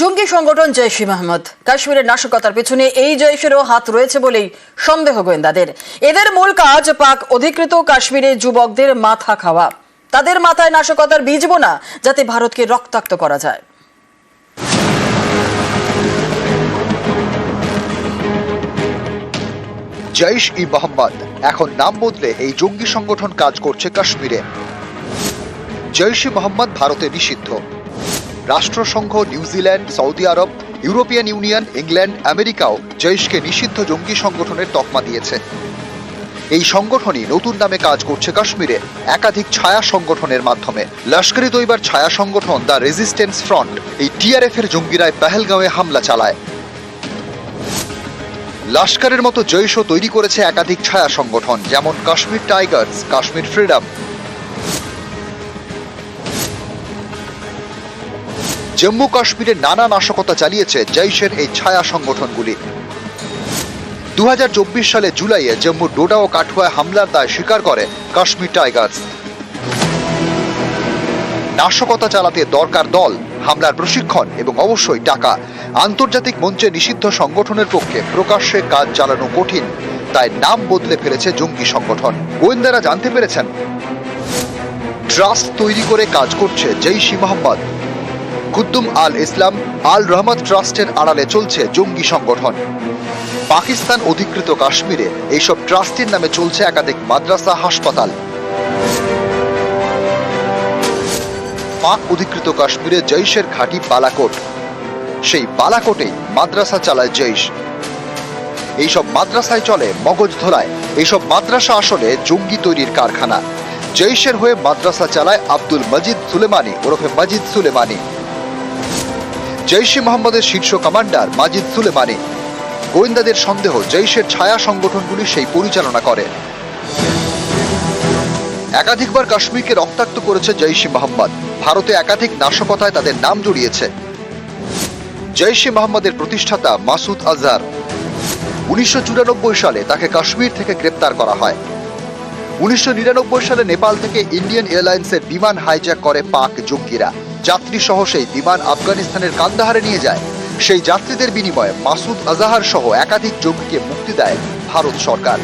জঙ্গি সংগঠন জৈশ ই মোহাম্মদ কাশ্মীরের নাশকতার পেছনে এই জৈশেরও হাত রয়েছে বলেই সন্দেহ গোয়েন্দাদের। এদের মূল কাজ পাক অধিকৃত কাশ্মীরে যুবকদের মাথা খাওয়া। তাদের মাথায় নাশকতার বীজ বোনা, যাতে ভারতকে রক্তাক্ত করা যায়। জৈশ ই মোহাম্মদ এখন নাম বদলে এই জঙ্গি সংগঠন কাজ করছে কাশ্মীরে। জৈশ ই মোহাম্মদ ভারতে নিষিদ্ধ। রাষ্ট্রসংঘ New Zealand Saudi Arab, European Union, England, আমেরিকাও জৈশকে নিষিদ্ধ জঙ্গি সংগঠনের তকমা দিয়েছে। এই সংগঠনই নতুন নামে কাজ করছে কাশ্মীরে একাধিক ছায়া সংগঠনের মাধ্যমে। লস্করি তৈবার ছায়া সংগঠন, দ্য রেজিস্ট্যান্স ফ্রন্ট। এই টিআরএফ এর জঙ্গিরায় পেহেলগাঁওয়ে হামলা চালায়। লস্করের মতো জৈশ তৈরি করেছে একাধিক ছায়া সংগঠন, যেমন কাশ্মীর টাইগার্স, কাশ্মীর ফ্রিডম জম্মু কাশ্মীরে নানা নাশকতা চালিয়েছে জৈশের এই ছায়া সংগঠনগুলি। দু হাজার চব্বিশ সালে জুলাইয়ে জম্মুর ডোডা ও কাঠুয়ায় হামলার দায় স্বীকার করে কাশ্মীর টাইগার্স। নাশকতা চালাতে দরকার দল, হামলার প্রশিক্ষণ এবং অবশ্যই টাকা। আন্তর্জাতিক মঞ্চে নিষিদ্ধ সংগঠনের পক্ষে প্রকাশ্যে কাজ চালানো কঠিন, তাই নাম বদলে ফেলেছে জঙ্গি সংগঠন। গোয়েন্দারা জানতে পেরেছেন, ট্রাস্ট তৈরি করে কাজ করছে জৈশ মোহাম্মদ কুদ্দুম আল ইসলাম আল রহমত ট্রাস্টের আড়ালে চলছে জঙ্গি সংগঠন। পাকিস্তান অধিকৃত কাশ্মীরে এইসব ট্রাস্টের নামে চলছে একাধিক মাদ্রাসা, হাসপাতাল। পাক অধিকৃত কাশ্মীরে জৈশের ঘাঁটি বালাকোট। সেই বালাকোটেই মাদ্রাসা চালায় জৈশ। এইসব মাদ্রাসায় চলে মগজ ধোলায়। এইসব মাদ্রাসা আসলে জঙ্গি তৈরির কারখানা। জৈশের হয়ে মাদ্রাসা চালায় আব্দুল মজিদ সুলেমানি ওরফে মজিদ সুলেমানি। জৈশ মোহাম্মদের শীর্ষ কমান্ডার মাজিদ সুলেমানি। গোয়েন্দাদের সন্দেহ, জৈশের ছায়া সংগঠনগুলি সেই পরিচালনা করে। একাধিকবার কাশ্মীরকে রক্তাক্ত করেছে জৈশ মোহাম্মদ। ভারতে একাধিক নাশকতায় তাদের নাম জড়িয়েছে। জৈশ মোহাম্মদের প্রতিষ্ঠাতা মাসুদ আজহার। উনিশশো চুরানব্বই সালে তাকে কাশ্মীর থেকে গ্রেপ্তার করা হয়। উনিশশো নিরানব্বই সালে নেপাল থেকে ইন্ডিয়ান এয়ারলাইন্সের বিমান হাইজ্যাক করে পাক জঙ্গিরা যাত্রী সহ সেই বিমান আফগানিস্তানের কান্দাহারে নিয়ে যায়। সেই যাত্রীদের বিনিময়ে মাসুদ আজাহার সহ একাধিক জঙ্গিকে মুক্তি দেয় ভারত সরকার।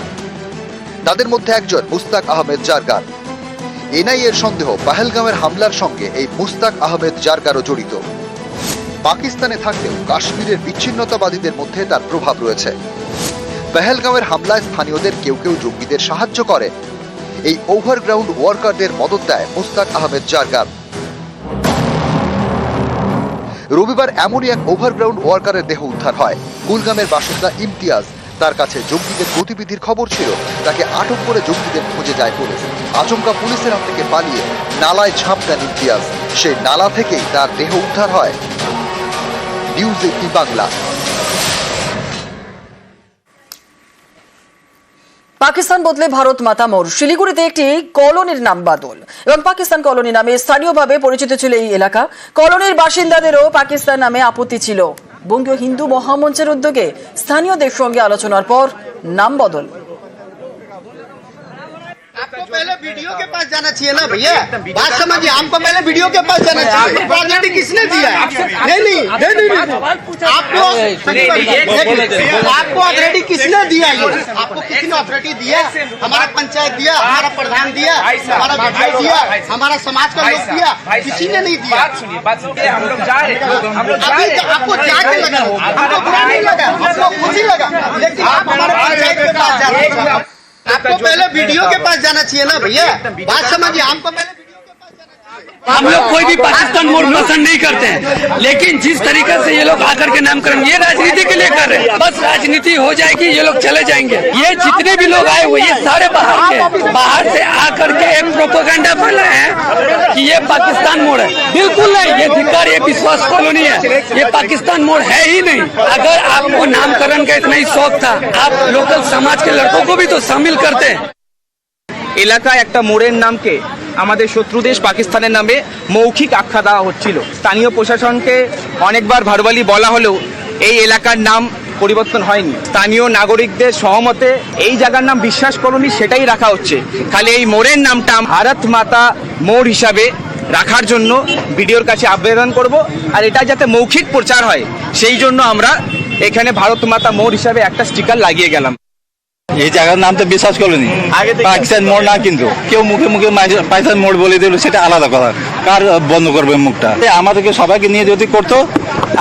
তাদের মধ্যে একজন মুস্তাক আহমেদ জারগার এনআইএর সন্দেহ পাহেলগামের হামলার সঙ্গে এই মুস্তাক আহমেদ জারগারও জড়িত। পাকিস্তানে থাকলেও কাশ্মীরের বিচ্ছিন্নতাবাদীদের মধ্যে তার প্রভাব রয়েছে। পেহেলগাঁওয়ের হামলায় স্থানীয়দের কেউ কেউ জঙ্গিদের সাহায্য করে। এই ওভারগ্রাউন্ড ওয়ার্কারদের মদত দেয় মুস্তাক আহমেদ জারগার রবিবার এমনই এক ওভারগ্রাউন্ড ওয়ার্কারের দেহ উদ্ধার হয়। কুলগামের বাসিন্দা ইমতিয়াজ তার কাছে জঙ্গিদের গতিবিধির খবর ছিল। তাকে আটক করে জঙ্গিদের খুঁজে যায় পুলিশ। আচমকা পুলিশের হাত থেকে পালিয়ে নালায় ঝাঁপ দেন ইমতিয়াজ। সেই নালা থেকেই তার দেহ উদ্ধার হয়। নিউজ এইটি বাংলা। পাকিস্তান বদলে ভারত মাতামর শিলিগুড়িতে একটি কলোনির নাম বাদল। এবং পাকিস্তান কলোনি নামে স্থানীয়ভাবে পরিচিত ছিল এই এলাকা। কলোনির বাসিন্দাদেরও পাকিস্তান নামে আপত্তি ছিল। বঙ্গীয় হিন্দু মহামঞ্চের উদ্যোগে স্থানীয়দের সঙ্গে আলোচনার পর নাম বদল। पहले वीडियो के पास जाना चाहिए ना भैया? बात समझिए हमको पहले वीडियो के पास जाना चाहिए। ऑलरेडी किसने दिया? है? नहीं नहीं नहीं नहीं। आपको आपको ऑलरेडी किसने दिया ये? आपको किसी ने ऑथोरिटी दिया? हमारा पंचायत दिया हमारा प्रधान दिया हमारा विधायक दिया हमारा समाज का लोग दिया किसी ने नहीं दिया। बात सुनिए बात सुनिए हम लोग जा रहे आपको जाके लगा आपको बुरा नहीं लगा? आपको खुशी लगा? लेकिन आप हमारे पंचायत के पास जा रहे हैं आपको पहले वीडियो के पास जाना चाहिए ना भैया? बात समझिए हमको पहले वीडियो के पास जाना चाहिए हम लोग कोई भी पाकिस्तान मोड़ पसंद नहीं करते हैं। लेकिन जिस तरीके से ये लोग आकर के नाम करेंगे, ये राजनीति के लिए कर रहे हैं। बस राजनीति हो जाएगी, ये लोग चले जाएँगे। ये जितने भी लोग आए हुए, ये सारे बाहर के बाहर से आकर के एक प्रोपोगंडा फैल रहे हैं कि ये पाकिस्तान मोड़ है। बिल्कुल नहीं। ये धिकार ये विश्वास कॉलोनी है। ये पाकिस्तान मोड़ है ही नहीं। अगर आपको नामकरण का इतना ही शौक था, आप लोकल समाज के लड़कों को भी तो शामिल करते। इलाका एक मोड़े नाम के আমাদের শত্রু দেশ পাকিস্তানের নামে মৌখিক আখ্যা দেওয়া হচ্ছিল। স্থানীয় প্রশাসনকে অনেকবার ভারবালি বলা হলেও এই এলাকার নাম পরিবর্তন হয়নি। স্থানীয় নাগরিকদের সহমতে এই জায়গার নাম বিশ্বাস কলোনি সেটাই রাখা হচ্ছে। খালি এই মোড়ের নামটা ভারত মাতা মোড় হিসাবে রাখার জন্য ভিডিওর কাছে আবেদন করব, আর এটা যাতে মৌখিক প্রচার হয়, সেই জন্য আমরা এখানে ভারত মাতা মোড় হিসাবে একটা স্টিকার লাগিয়ে গেলাম। এই জায়গার নাম তো বিশ্বাস করেনি আগে পাকিস্তান মোড় না কিন্তু। কেউ মুখে মুখে পাকিস্তান মোড় বলে দিল সেটা আলাদা কথা। কার বন্ধ করবে মুখটা? আমাদেরকে সবাইকে নিয়ে যদি করতো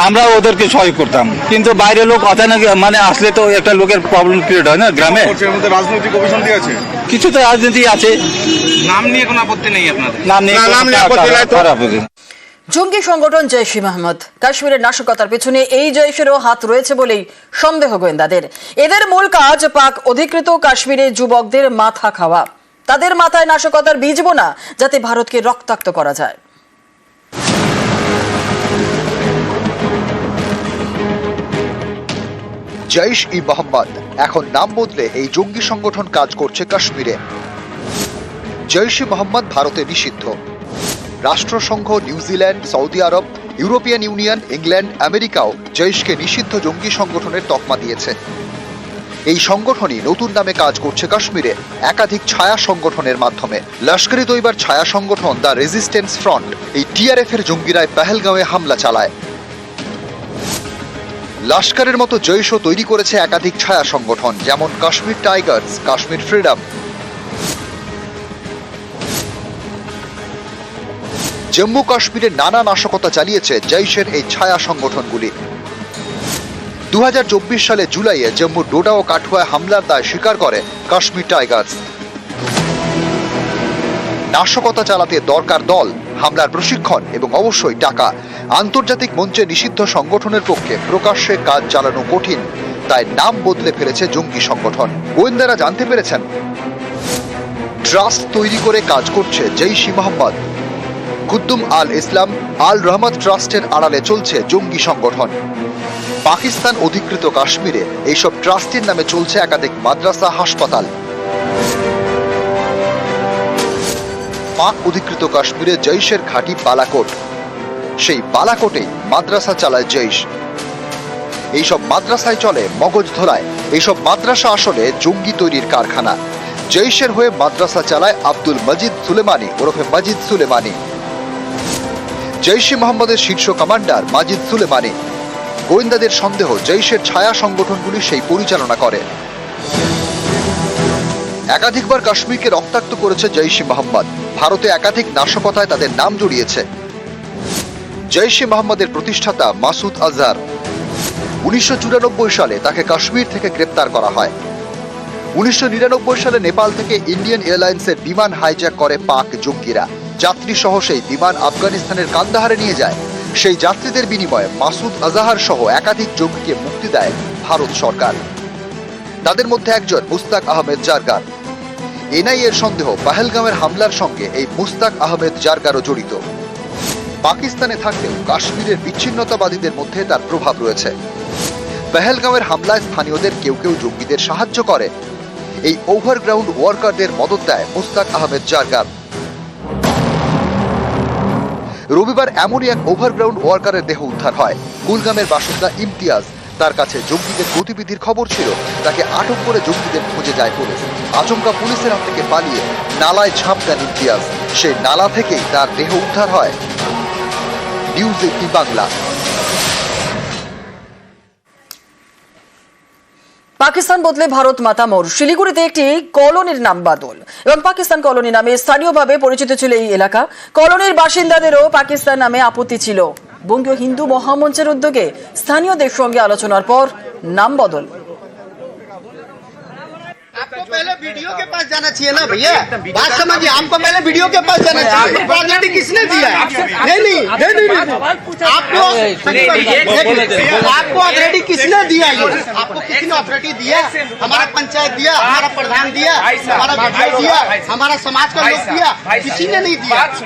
আমরা ওদেরকে সহায় করতাম। কিন্তু বাইরের লোক অচানক মানে আসলে তো একটা লোকের প্রবলেম ক্রিয়েট হয় না গ্রামে? রাজনৈতিক অভিসন্ধি আছে। কিছু তো রাজনীতি আছে। নাম নিয়ে কোনো আপত্তি নেই আপনাদের। নাম নিয়ে জঙ্গি সংগঠন জৈশ ই মোহাম্মদ কাশ্মীরের নাশকতার পেছনে এই জৈশেরও হাত রয়েছে বলেই সন্দেহ গোয়েন্দাদের। এদের মূল কাজ পাক অধিকৃত কাশ্মীরের যুবকদের মাথা খাওয়া। তাদের মাথায় নাশকতার বীজ বোনা, যাতে ভারতকে রক্তাক্ত করা যায়। জৈশ ই মোহাম্মদ এখন নাম বদলে এই জঙ্গি সংগঠন কাজ করছে কাশ্মীরে। জৈশ ই মোহাম্মদ ভারতে নিষিদ্ধ। রাষ্ট্রসংঘ New Zealand Saudi Arab, European Union, England, আমেরিকাও জৈশকে নিষিদ্ধ জঙ্গি সংগঠনের তকমা দিয়েছে। এই সংগঠনই নতুন নামে কাজ করছে কাশ্মীরে একাধিক ছায়া সংগঠনের মাধ্যমে। লস্করি তৈবার ছায়া সংগঠন, দ্য রেজিস্ট্যান্স ফ্রন্ট। এই টিআরএফ এর জঙ্গিরায় পেহেলগাঁওয়ে হামলা চালায়। লস্করের মতো জৈশ তৈরি করেছে একাধিক ছায়া সংগঠন, যেমন কাশ্মীর টাইগার্স, কাশ্মীর ফ্রিডম জম্মু কাশ্মীরে নানা নাশকতা চালিয়েছে জৈশের এই ছায়া সংগঠনগুলি। দু হাজার চব্বিশ সালে জুলাইয়ে জম্মুর ডোডা ও কাঠুয়ায় হামলার দায় স্বীকার করে কাশ্মীর টাইগার্স। নাশকতা চালাতে দরকার দল, হামলার প্রশিক্ষণ এবং অবশ্যই টাকা। আন্তর্জাতিক মঞ্চে নিষিদ্ধ সংগঠনের পক্ষে প্রকাশ্যে কাজ চালানো কঠিন, তাই নাম বদলে ফেলেছে জঙ্গি সংগঠন। গোয়েন্দারা জানতে পেরেছেন, ট্রাস্ট তৈরি করে কাজ করছে জৈশ মোহাম্মদ কুদ্দুম আল ইসলাম আল রহমত ট্রাস্টের আড়ালে চলছে জঙ্গি সংগঠন। পাকিস্তান অধিকৃত কাশ্মীরে এইসব ট্রাস্টের নামে চলছে একাধিক মাদ্রাসা, হাসপাতাল। পাক অধিকৃত কাশ্মীরে জৈশের ঘাঁটি বালাকোট। সেই বালাকোটেই মাদ্রাসা চালায় জৈশ। এইসব মাদ্রাসায় চলে মগজ ধোলায়। এইসব মাদ্রাসা আসলে জঙ্গি তৈরির কারখানা। জৈশের হয়ে মাদ্রাসা চালায় আব্দুল মজিদ সুলেমানি ওরফে মজিদ সুলেমানি। জৈশ মোহাম্মদের শীর্ষ কমান্ডার মাজিদ সুলেমানি। গোয়েন্দাদের সন্দেহ, জৈশের ছায়া সংগঠনগুলি সেই পরিচালনা করে। একাধিকবার কাশ্মীরকে রক্তাক্ত করেছে জৈশ মোহাম্মদ। ভারতে একাধিক নাশকতায় তাদের নাম জড়িয়েছে। জৈশ মোহাম্মদের প্রতিষ্ঠাতা মাসুদ আজহার। উনিশশো চুরানব্বই সালে তাকে কাশ্মীর থেকে গ্রেপ্তার করা হয়। উনিশশো নিরানব্বই সালে নেপাল থেকে ইন্ডিয়ান এয়ারলাইন্সের বিমান হাইজ্যাক করে পাক জঙ্গিরা। যাত্রী সহ সেই বিমান আফগানিস্তানের কান্দাহারে নিয়ে যায়। সেই যাত্রীদের বিনিময়ে মাসুদ আজাহার সহ একাধিক জঙ্গিকে মুক্তি দেয় ভারত সরকার। তাদের মধ্যে একজন মুস্তাক আহমেদ জারগার এনআইএর সন্দেহ পাহেলগামের হামলার সঙ্গে এই মুস্তাক আহমেদ জারগারও জড়িত। পাকিস্তানে থাকলেও কাশ্মীরের বিচ্ছিন্নতাবাদীদের মধ্যে তার প্রভাব রয়েছে। পেহেলগাঁওয়ের হামলায় স্থানীয়দের কেউ কেউ জঙ্গিদের সাহায্য করে। এই ওভারগ্রাউন্ড ওয়ার্কারদের মদত দেয় মুস্তাক আহমেদ জারগার রবিবার এমনই এক ওভারগ্রাউন্ড ওয়ার্কারের দেহ উদ্ধার হয়। কুলগামের বাসিন্দা ইমতিয়াজ তার কাছে জঙ্গিদের গতিবিধির খবর ছিল। তাকে আটক করে জঙ্গিদের খুঁজে যায় পুলিশ। আচমকা পুলিশের হাত থেকে পালিয়ে নালায় ঝাঁপ দেন ইমতিয়াজ। সেই নালা থেকেই তার দেহ উদ্ধার হয়। নিউজ এইটি বাংলা। পাকিস্তান বদলে ভারত মাতা মোড় শিলিগুড়িতে একটি কলোনির নাম বাদল। এবং পাকিস্তান কলোনি নামে স্থানীয়ভাবে পরিচিত ছিল এই এলাকা। কলোনির বাসিন্দাদেরও পাকিস্তান নামে আপত্তি ছিল। বঙ্গীয় হিন্দু মহামঞ্চের উদ্যোগে স্থানীয়দের সঙ্গে আলোচনার পর নাম বদল। आपको पहले वीडियो के पास जाना चाहिए ना भैया? बात समझिए आपको पहले वीडियो के पास जाना चाहिए। ऑलरेडी किसने दिया? है? नहीं नहीं नहीं। आपको आपको ऑलरेडी किसने दिया ये? आपको किसी ने ऑथोरिटी दिया? हमारा पंचायत दिया हमारा प्रधान दिया हमारा विधायक दिया हमारा समाज का लोग दिया। किसी ने नहीं दिया। तो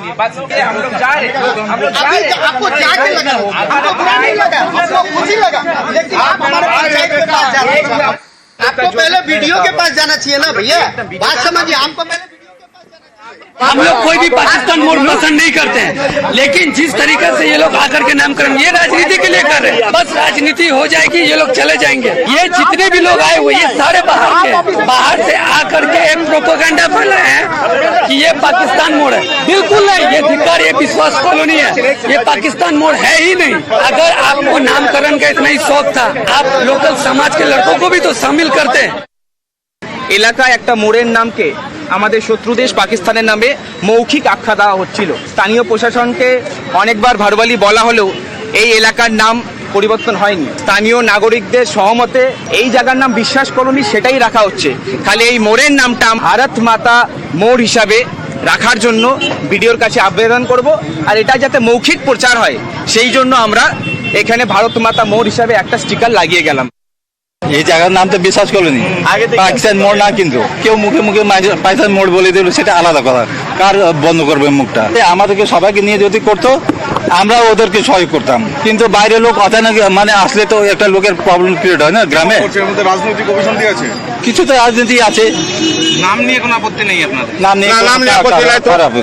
आपको जाके लगा। आपको बुरा नहीं लगा? आपको ही लगा। लेकिन आप हमारे पंचायत के पास जा रहे हैं आपको पहले वीडियो के पास जाना चाहिए ना भैया? बात समझिए आपको पहले वीडियो के पास जाना चाहिए हम लोग कोई भी पाकिस्तान मोड़ पसंद नहीं करते हैं लेकिन जिस तरीके से ये लोग आकर के नामकरण ये राजनीति के लिए कर रहे हैं बस राजनीति हो जाएगी ये लोग चले जाएंगे ये जितने भी लोग आए हुए ये सारे बाहर के बाहर से आकर के एक प्रोपोगंडा फैलाए हैं कि ये पाकिस्तान मोड़ है बिल्कुल नहीं ये धिक्कार ये विश्वास कॉलोनी है ये पाकिस्तान मोड़ है ही नहीं अगर आपको नामकरण का इतना ही शौक था आप लोकल समाज के लड़कों को भी तो शामिल करते हैं এলাকায় একটা মোড়ের নামকে আমাদের শত্রু দেশ পাকিস্তানের নামে মৌখিক আখ্যা দেওয়া হচ্ছিল। স্থানীয় প্রশাসনকে অনেকবার ভারবালি বলা হলেও এই এলাকার নাম পরিবর্তন হয়নি। স্থানীয় নাগরিকদের সহমতে এই জায়গার নাম বিশ্বাস কলোনি সেটাই রাখা হচ্ছে। খালি এই মোড়ের নামটা ভারত মাতা মোড় হিসাবে রাখার জন্য ভিডিওর কাছে আবেদন করব, আর এটা যাতে মৌখিক প্রচার হয়, সেই জন্য আমরা এখানে ভারত মাতা মোড় হিসাবে একটা স্টিকার লাগিয়ে গেলাম। এই জায়গার নাম তো বিশ্বাস করেনি আগে পাকিস্তান মোড় না কিন্তু। কেউ মুখে মুখে পাকিস্তান মোড় বলে দিল সেটা আলাদা কথা। কার বন্ধ করবে মুখটা? আমাদেরকে সবাইকে নিয়ে যদি করতো আমরা ওদেরকে সহায় করতাম। কিন্তু বাইরের লোক অচানক মানে আসলে তো একটা লোকের প্রবলেম ক্রিয়েট হয় না গ্রামে? রাজনৈতিক অভিসন্ধি আছে। কিছু তো রাজনীতি আছে। নাম নিয়ে কোনো আপত্তি নেই আপনাদের? নাম নিয়ে না, নাম কোনো নিয়ে আপত্তি নাই তো। খারাপ।